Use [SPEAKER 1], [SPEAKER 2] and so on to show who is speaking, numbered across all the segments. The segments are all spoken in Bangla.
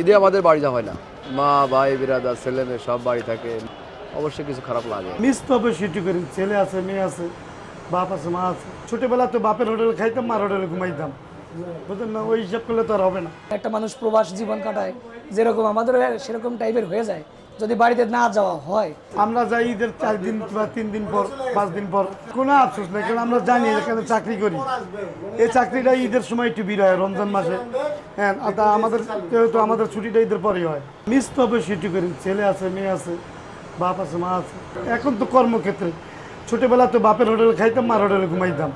[SPEAKER 1] ঈদে আমাদের বাড়ি যাওয়া হয় না। মা ভাই বিরাদার ছেলে মেয়ে সব বাড়ি থাকে। অবশ্যই কিছু খারাপ লাগে।
[SPEAKER 2] মিস তো অবশ্যই একটু করি। ছেলে আছে মেয়ে আছে বাপ আছে মা আছে। ছোটবেলা তো বাপের হোটেলে খাইতাম মার হোটেলে ঘুমাইতাম। বুঝলেন না? ওই হিসাব করলে তো আর হবে না।
[SPEAKER 3] একটা মানুষ প্রবাস জীবন কাটায় যেরকম আমাদের সেরকম টাইপের হয়ে যায়। যদি বাড়িতে না যাওয়া হয়।
[SPEAKER 2] আমরা যাই ঈদের চার দিন বা তিন দিন পর পাঁচ দিন পর। কোনো আফসোস নেই কারণ আমরা জানি এখানে চাকরি করি। এই চাকরিটা ঈদের সময় একটু ভিড় হয় রমজান মাসে। হ্যাঁ তা আমাদের, যেহেতু আমাদের ছুটিটা ঈদের পরেই হয়। মিস তো একটু করি, ছেলে আছে, মেয়ে আছে, বাপ আছে, মা আছে। এখন তো কর্মক্ষেত্রে, ছোটবেলা তো বাপের হোটেলে খাইতাম, মার হোটেলে ঘুমাইতাম।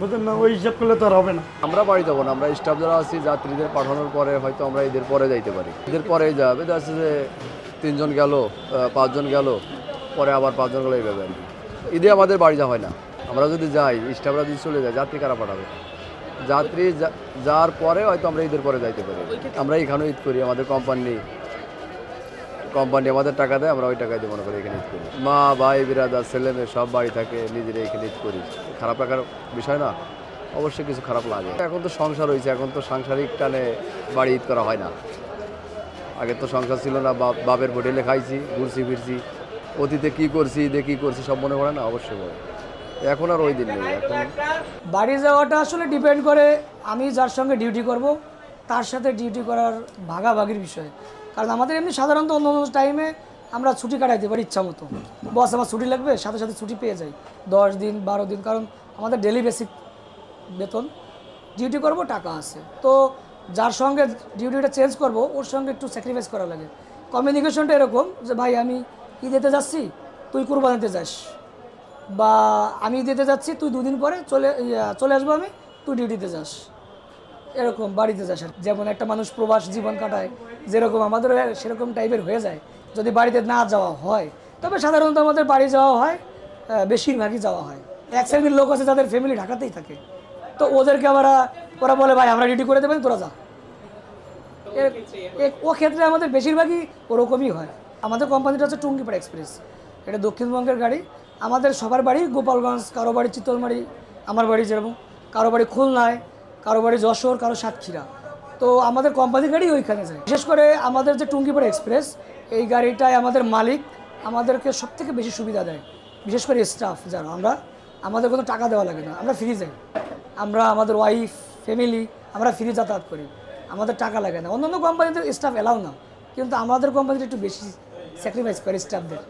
[SPEAKER 2] বুঝলেন না? ওই হিসাব করলে তো আর হবে না।
[SPEAKER 1] আমরা বাড়ি যাব না, আমরা স্টাফ যারা আছি, যাত্রীদের পাঠানোর পরে হয়তো আমরা ঈদের পরে যাইতে পারি। ঈদের পরে যাবে, দেখা যে তিনজন গেল পাঁচজন গেল, পরে আবার পাঁচজন গেলো, এইভাবে। আর কি। ঈদে আমাদের বাড়ি যাওয়া হয় না। আমরা যদি যাই স্টাফরা যদি চলে যায়, যাত্রী কারা পাঠাবে? যাত্রী যাওয়ার পরে হয়তো আমরা ঈদের পরে যাইতে পারি। আমরা এখানেও ঈদ করি, আমাদের কোম্পানি কোম্পানি আমাদের টাকা দেয়, আমরা ওই টাকায় দিয়ে মনে করি এখানে ঈদ করি। মা, ভাই বিরাদার ছেলে মেয়ে সব বাড়ি থাকে নিজেরা এখানে ঈদ করি। খারাপ লাগার বিষয় না, অবশ্যই কিছু খারাপ লাগে। এখন তো সংসার হয়েছে এখন তো সাংসারিক টানে বাড়ি ঈদ করা হয় না। আগে তো সংসার ছিল না বাপ- বাপের হোটেলে খাইছি ঘুরছি ফিরছি। অতীতে কী করছি, ঈদে কী করছি, সব মনে পড়ে না? অবশ্যই এখন আর ওই দিন নেই, এখন
[SPEAKER 3] বাড়ি যাওয়াটা আসলে ডিপেন্ড করে আমি যার সঙ্গে ডিউটি করব, তার সাথে ডিউটি করার ভাগাভাগির বিষয়। কারণ আমাদের এমনি সাধারণত অন্য অন্য টাইমে আমরা ছুটি কাটাইতে পারি ইচ্ছা মতো। বস আমার ছুটি লাগবে, সাথে সাথে ছুটি পেয়ে যাই। দশ দিন, বারো দিন, কারণ আমাদের ডেলি বেসিক বেতন। ডিউটি করব, টাকা আছে। তো যার সঙ্গে ডিউটিটা চেঞ্জ করব, ওর সঙ্গে একটু স্যাক্রিফাইস করা লাগে। কমিউনিকেশনটা এরকম যে, ভাই, আমি ঈদেতে যাচ্ছি, তুই কুরবানিতে যাস। বা আমি যেতে যাচ্ছি, তুই দুদিন পরে চলে চলে আসব আমি, তুই ডিউটিতে যাস। এরকম বাড়িতে যাস আর যেমন একটা মানুষ প্রবাস জীবন কাটায়, যেরকম আমাদের সেরকম টাইপের হয়ে যায়। যদি বাড়িতে না যাওয়া হয়, তবে সাধারণত আমাদের বাড়ি যাওয়া হয় বেশিরভাগই যাওয়া হয়। এক শ্রেণির লোক আছে যাদের ফ্যামিলি ঢাকাতেই থাকে। তো ওদেরকে আবার, ওরা বলে, ভাই, আমরা ডিউটি করে দেবেন, তোরা যা। ও ক্ষেত্রে আমাদের বেশিরভাগই ওরকমই হয়। আমাদের কোম্পানিটা হচ্ছে টুঙ্গিপাড়া এক্সপ্রেস এটা দক্ষিণবঙ্গের গাড়ি। আমাদের সবার বাড়ি গোপালগঞ্জ, কারও বাড়ি চিতলমারি, আমার বাড়ি যেরকম, কারও বাড়ি খুলনায়, কারও বাড়ি যশোর, কারও সাতক্ষীরা। তো আমাদের কোম্পানির গাড়ি ওইখানে যায়। বিশেষ করে আমাদের যে টুঙ্গিপাড়া এক্সপ্রেস, এই গাড়িটায় আমাদের মালিক আমাদেরকে সব থেকে বেশি সুবিধা দেয়। বিশেষ করে স্টাফ যারা, আমরা, আমাদের কোনো টাকা দেওয়া লাগে না, আমরা ফ্রি যাই। আমরা, আমাদের ওয়াইফ ফ্যামিলি আমরা ফ্রি যাতায়াত করি। আমাদের টাকা লাগে না। অন্যান্য কোম্পানিতে স্টাফ এলাও না, কিন্তু আমাদের কোম্পানিতে একটু বেশি স্যাক্রিফাইস করে স্টাফদের